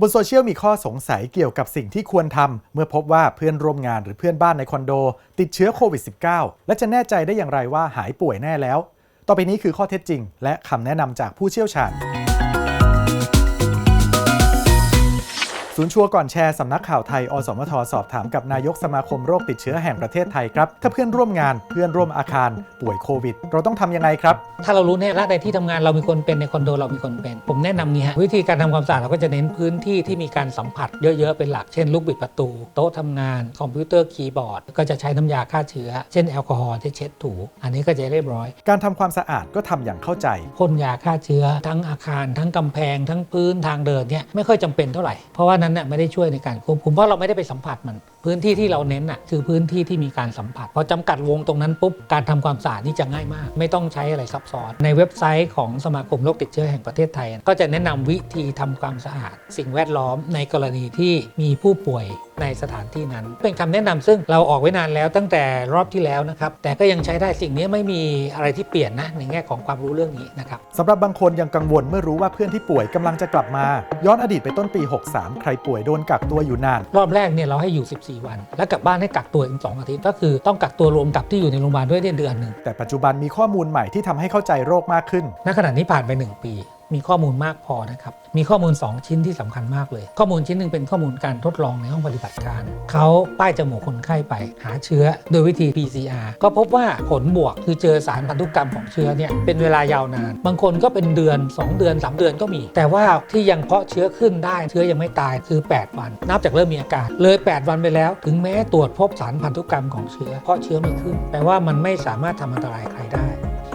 บนโซเชียลมีข้อสงสัยเกี่ยวกับสิ่งที่ควรทำเมื่อพบว่าเพื่อนร่วมงานหรือเพื่อนบ้านในคอนโด ติดเชื้อโควิด -19 และจะแน่ใจได้อย่างไรว่าหายป่วยแน่แล้ว ต่อไปนี้คือข้อเท็จจริง และคำแนะนำจากผู้เชี่ยวชาญ ศูนย์ชัวร์ก่อนแชร์สำนักข่าวไทย อสมทสอบถามกับนายกสมาคมโรคติดเชื้อแห่งประเทศไทยครับ ถ้าเพื่อนร่วมงานเพื่อนร่วมอาคาร ป่วยโควิด เราต้องทำยังไงครับ ถ้าเรารู้แน่ละในที่ทำงานเรามีคนเป็นในคอนโดเรามีคนเป็น ผมแนะนำนี้ฮะวิธีการทำความสะอาดเราก็จะเน้นพื้นที่ที่มีการสัมผัสเยอะๆเป็นหลักเช่นลูกบิดประตู โต๊ะทำงาน คอมพิวเตอร์คีย์บอร์ด ก็จะใช้น้ำยาฆ่าเชื้อ เช่นแอลกอฮอล์ที่เช็ดถู อันนี้ก็จะเรียบร้อย การทำความสะอาดก็ทำอย่างเข้าใจพ่นยาฆ่าเชื้อ ทั้งอาคาร ทั้งกำแพง ทั้งพื้นทางเดินเนี่ยไม่ค่อยจำเป็นเท่าไหร่เพราะว่านั้นเนี่ยไม่ได้ช่วยในการควบคุมเพราะเราไม่ได้ไปสัมผัสมัน พื้นที่ที่เราเน้นน่ะคือพื้นที่ที่มีการสัมผัสพอจำกัดวงตรงนั้นปุ๊บการทำความสะอาดนี่จะง่ายมาก ไม่ต้องใช้อะไรซับซ้อน ในเว็บไซต์ของสมาคมโรคติดเชื้อแห่งประเทศไทย ก็จะแนะนำวิธีทำความสะอาด สิ่งแวดล้อมในกรณีที่มีผู้ป่วยในสถานที่นั้น เป็นคำแนะนำซึ่งเราออกไว้นานแล้วตั้งแต่รอบที่แล้วนะครับ แต่ก็ยังใช้ได้สิ่งนี้ไม่มีอะไรที่เปลี่ยนนะในแง่ของความรู้เรื่องนี้นะครับสำหรับบางคนยังกังวลเมื่อรู้ว่าเพื่อนที่ป่วยกำลังจะกลับมา ย้อนอดีตไปต้นปี 63 ใครป่วยโดนกักตัวอยู่นาน รอบแรกเนี่ยเราให้อยู่ 14 วัน แล้วกลับบ้านให้กักตัวอีก2อาทิตย์ก็คือต้องกักตัวรวมกับที่อยู่ในโรงพยาบาลด้วยเนี่ยเดือนหนึ่งแต่ปัจจุบันมีข้อมูลใหม่ที่ทำให้เข้าใจโรคมากขึ้นณขณะนี้ผ่านไป 1 ปี มีข้อมูลมากพอนะครับ มีข้อมูล 2 ชิ้นที่สำคัญมากเลย ข้อมูลชิ้นหนึ่งเป็นข้อมูลการทดลองในห้องปฏิบัติการ เขาป้ายจมูกคนไข้ไปหาเชื้อโดยวิธี PCR ก็พบว่าผลบวกคือเจอสารพันธุกรรมของเชื้อเนี่ยเป็นเวลายาวนาน บางคนก็เป็นเดือน 2 เดือน 3 เดือนก็มี แต่ว่าที่ยังเพาะเชื้อขึ้นได้เชื้อยังไม่ตายคือ 8 วัน นับจากเริ่มมีอาการเลย 8 วันไปแล้ว ถึงแม้ตรวจพบสารพันธุกรรมของเชื้อเพาะเชื้อไม่ขึ้นแปลว่ามันไม่สามารถทำอันตรายใครได้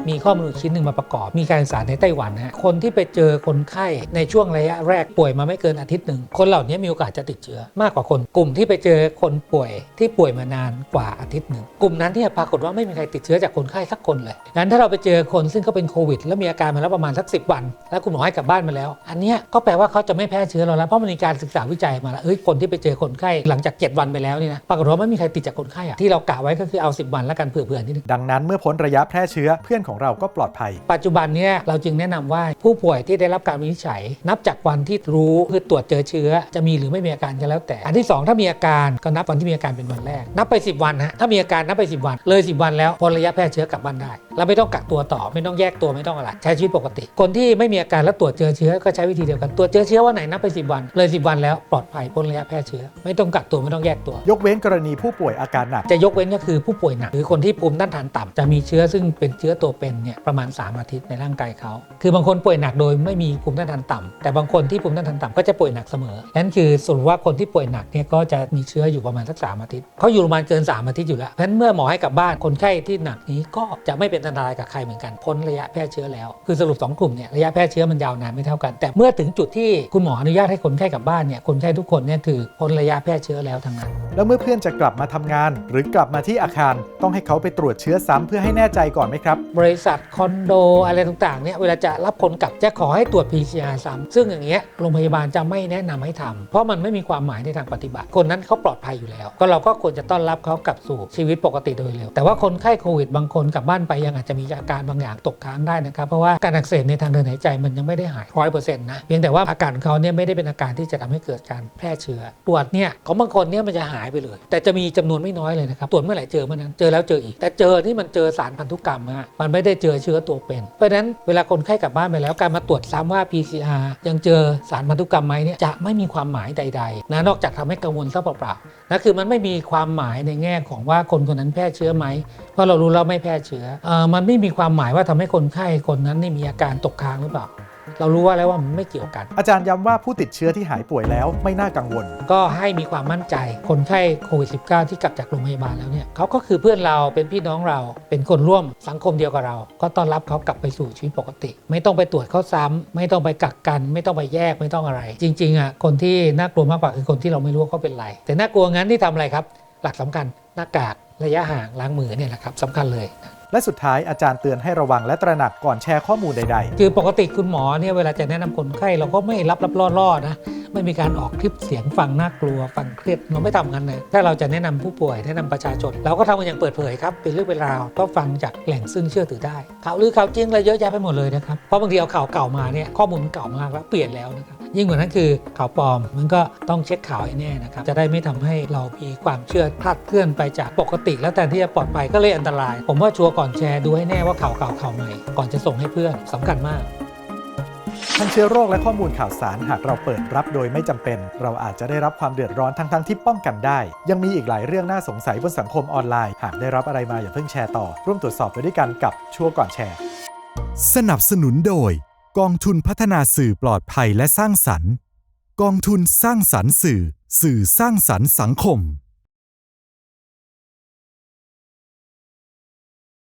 มีข้อมูลชิ้นหนึ่งมาประกอบ มีการศึกษาในไต้หวันนะฮะคนที่ไปเจอคนไข้ในช่วงระยะแรกป่วยมาไม่เกินอาทิตย์หนึ่ง คนเหล่านี้มีโอกาสจะติดเชื้อมากกว่าคนกลุ่มที่ไปเจอคนป่วยที่ป่วยมานานกว่าอาทิตย์หนึ่งกลุ่มนั้นที่ปรากฏว่าไม่มีใครติดเชื้อจากคนไข้สักคนเลยงั้นถ้าเราไปเจอคนซึ่งเขาเป็นโควิด แล้วมีอาการมาแล้วประมาณสักสิวัน แล้วคุณหมอให้กลับบ้านมาแล้ว อันนี้ก็แปลว่าเขาจะไม่แพร่เชื้อเราแล้วเพราะมันมีการศึกษาวิจัยมาแล้วเอ้ยคนที่ไปเจอคนไข้หลังจาก 7 วันไปแล้วนี่นะปรากฏว่าไม่มีใครติดจากคนไข้อะที่เรากะไว้ก็คือเอา 10 วันแล้วกันเผื่อๆนิดนึงดังนั้นเมื่อพ้นระยะแพร่เชื้อเพื่อนของเราก็ปลอดภัย ปัจจุบันเนี่ยเราจึงแนะนำว่าผู้ป่วยที่ได้รับการวินิจฉัย นับจากวันที่รู้คือตรวจเจอเชื้อ จะมีหรือไม่มีอาการก็แล้วแต่ อันที่ 2 ถ้ามีอาการก็นับวันที่มีอาการเป็นวันแรก นับไป 10 วันฮะถ้ามีอาการนับไป 10 วัน เลย 10 วันแล้วพ้นระยะแพร่เชื้อกลับบ้านได้เราไม่ต้องกักตัวต่อไม่ต้องแยกตัวไม่ต้องอะไรใช้ชีวิตปกติ คนที่ไม่มีอาการแล้วตรวจเจอเชื้อก็ใช้วิธีเดียวกันตรวจเจอเชื้อวันไหนนับไป 10 วัน เลย 10 วันแล้วปลอดภัยพ้นระยะแพร่เชื้อ ไม่ต้องกักตัวไม่ต้องแยกตัว ยกเว้นกรณีผู้ป่วยอาการหนักจะยกเว้นก็คือผู้ป่วยหนักหรือคนที่ภูมิต้านทานต่ำจะมีเชื้อซึ่งเป็นเชื้อตัวเป็นเนี่ยประมาณ 3 อาทิตย์ในร่างกายเขา คือบางคนป่วยหนักโดยไม่มีภูมิต้านทานต่ำแต่บางคนที่ภูมิต้านทานต่ำก็จะป่วยหนักเสมอนั่นคือสรุปว่าคนที่ป่วยหนักเนี่ยก็จะมีเชื้ออยู่ประมาณสัก3อาทิตย์เขาอยู่โรงพยาบาลเกิน 3 อาทิตย์อยู่แล้วเพราะฉะนั้นเมื่อหมอให้กลับบ้านคนไข้ที่หนักนี้ก็จะไม่เป็นอันตรายกับใครเหมือนกันพ้นระยะแพร่เชื้อแล้ว คือสรุปสองกลุ่มเนี่ยระยะแพร่เชื้อมันยาวนานไม่เท่ากัน แต่เมื่อถึงจุดที่คุณหมออนุญาตให้คนไข้กลับบ้านเนี่ยคนไข้ทุกคนเนี่ยคือพ้นระยะแพร่เชื้อแล้วทั้งนั้นแล้วเมื่อเพื่อนจะกลับมาทำงาน หรือกลับมาที่อาคาร ต้องให้เขาไปตรวจเชื้อซ้ำเพื่อให้แน่ใจก่อนไหมครับ บริษัทคอนโดอะไรต่างๆเนี่ยเวลาจะรับคนกลับจะขอให้ตรวจ PCR ซ้ำซึ่งอย่างเงี้ยโรงพยาบาลจะไม่แนะนำให้ทำเพราะมันไม่มีความหมายในทางปฏิบัติ คนนั้นเขาปลอดภัยอยู่แล้ว ก็เราก็ควรจะต้อนรับเขากลับสู่ชีวิตปกติโดยเร็วแต่ว่าคนไข้โควิดบางคนกลับบ้านไปยังอาจจะมีอาการบางอย่างตกค้างได้นะครับเพราะว่าการอักเสบในทางเดินหายใจมันยังไม่ได้หายร้อยเปอร์เซ็นต์นะเพียงแต่ว่าอาการเขาเนี่ยไม่ได้เป็นอาการที่จะทำให้เกิดการแพร่เชื้อตรวจเนี่ยของบางคนเนี่ยมันจะหายไปเลย แต่จะมีจำนวนไม่น้อยเลยนะครับตรวจเมื่อไหร่เจอเมื่อนั้นเจอแล้วเจออีก แต่เจอที่มันเจอสารพันธุกรรมอะมันไม่ได้เจอเชื้อตัวเป็นเพราะฉะนั้นเวลาคนไข้กลับบ้านไปแล้วการมาตรวจซ้ำว่า PCR ยังเจอสารพันธุกรรมไหมเนี่ยจะไม่มีความหมายใดๆนะนอกจากทำให้กังวลซะเปล่าๆนะคือมันไม่มีความหมายในแง่ของว่าคนคนนั้นแพร่เชื้อไหมเพราะเรารู้แล้วไม่แพร่เชื้อเออมันไม่มีความหมายว่าทำให้คนไข้คนนั้นนี่มีอาการตกค้างหรือเปล่า เรารู้ว่าแล้วว่ามันไม่เกี่ยวกัน อาจารย์ย้ำว่าผู้ติดเชื้อที่หายป่วยแล้วไม่น่ากังวล ก็ให้มีความมั่นใจคนไข้โควิด -19 ที่กลับจากโรงพยาบาลแล้วเนี่ยเขาก็คือเพื่อนเราเป็นพี่น้องเรา เป็นคนร่วมสังคมเดียวกับเรา ก็ต้อนรับเขากลับไปสู่ชีวิตปกติ ไม่ต้องไปตรวจเขาซ้ำไม่ต้องไปกักกัน ไม่ต้องไปแยกไม่ต้องอะไร จริงๆอะคนที่น่ากลัวมากกว่าคือคนที่เราไม่รู้ว่าเขาเป็นไร แต่น่ากลัวงั้นที่ทำอะไรครับ หลักสำคัญห น้ากากระยะห่างล้างมือเนี่ยแหละครับสำคัญเลยและสุดท้ายอาจารย์เตือนให้ระวังและตระหนักก่อนแชร์ข้อมูลใด คือปกติคุณหมอเนี่ยเวลาจะแนะนำคนไข้เราก็ไม่รับรับล่อล่อนะไม่มีการออกคลิปเสียงฟังน่ากลัวฟังเครียดเราไม่ทำกันเลยถ้าเราจะแนะนำผู้ป่วยแนะนำประชาชนเราก็ทำกันอย่างเปิดเผยครับเป็นเรื่องเป็นราวก็ฟังจากแหล่งซึ่งเชื่อถือได้ข่าวลือข่าวจริงอะไรเยอะแยะไปหมดเลยนะครับเพราะบางทีเอาข่าวเก่ามาเนี่ยข้อมูลมันเก่ามากแล้วเปลี่ยนแล้วนะครับ ยิ่งกว่านั้นคือข่าวปลอมมันก็ต้องเช็คข่าวให้แน่นะครับจะได้ไม่ทำให้เรามีความเชื่อคลาดเคลื่อนไปจากปกติ แล้วแต่ที่จะปลอดภัยก็เลยอันตราย ผมว่าชัวร์ก่อนแชร์ดูให้แน่ว่าข่าวเก่าข่าวใหม่ก่อนจะส่งให้เพื่อนสำคัญมากทั้งเชื้อโรคและข้อมูลข่าวสารหากเราเปิดรับโดยไม่จำเป็น เราอาจจะได้รับความเดือดร้อนทั้งๆที่ป้องกันได้ ยังมีอีกหลายเรื่องน่าสงสัยบนสังคมออนไลน์ หากได้รับอะไรมาอย่าเพิ่งแชร์ต่อ ร่วมตรวจสอบไปด้วยกันกับชัวร์ก่อนแชร์ สนับสนุนโดย กองทุนพัฒนาสื่อปลอดภัยและสร้างสรรค์ กองทุนสร้างสรรค์สื่อ สื่อสร้างสรรค์สังคม